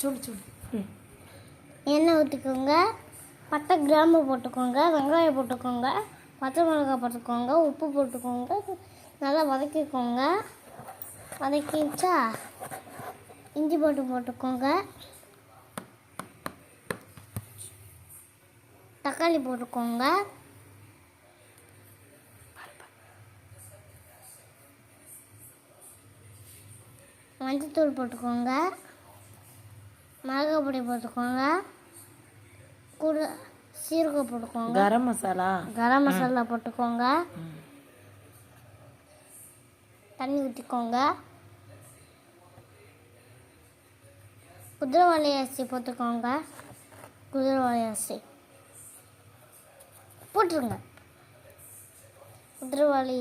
சொல்லு சொல்லு எண்ணெய் ஊற்றிக்கோங்க பட்டை கிராம்பு போட்டுக்கோங்க வெங்காயம் போட்டுக்கோங்க பச்சை மிளகாய் போட்டுக்கோங்க உப்பு போட்டுக்கோங்க நல்லா வதக்கிக்கோங்க. வதக்கிச்சா? இஞ்சி போட்டு போட்டுக்கோங்க. தக்காளி போட்டுக்கோங்க. மஞ்சத்தூள் போட்டுக்கோங்க. மிளகாய் பொடி போட்டுக்கோங்க. கூட சீரகம் போட்டுக்கோங்க. கரம் மசாலா? கரம் மசாலா போட்டுக்கோங்க. தண்ணி ஊற்றிக்கோங்க குதிரைவாளி அரிசி போட்டுக்கோங்க. குதிரைவாளி அரிசி. போட்டுருங்க. குதிரைவாளி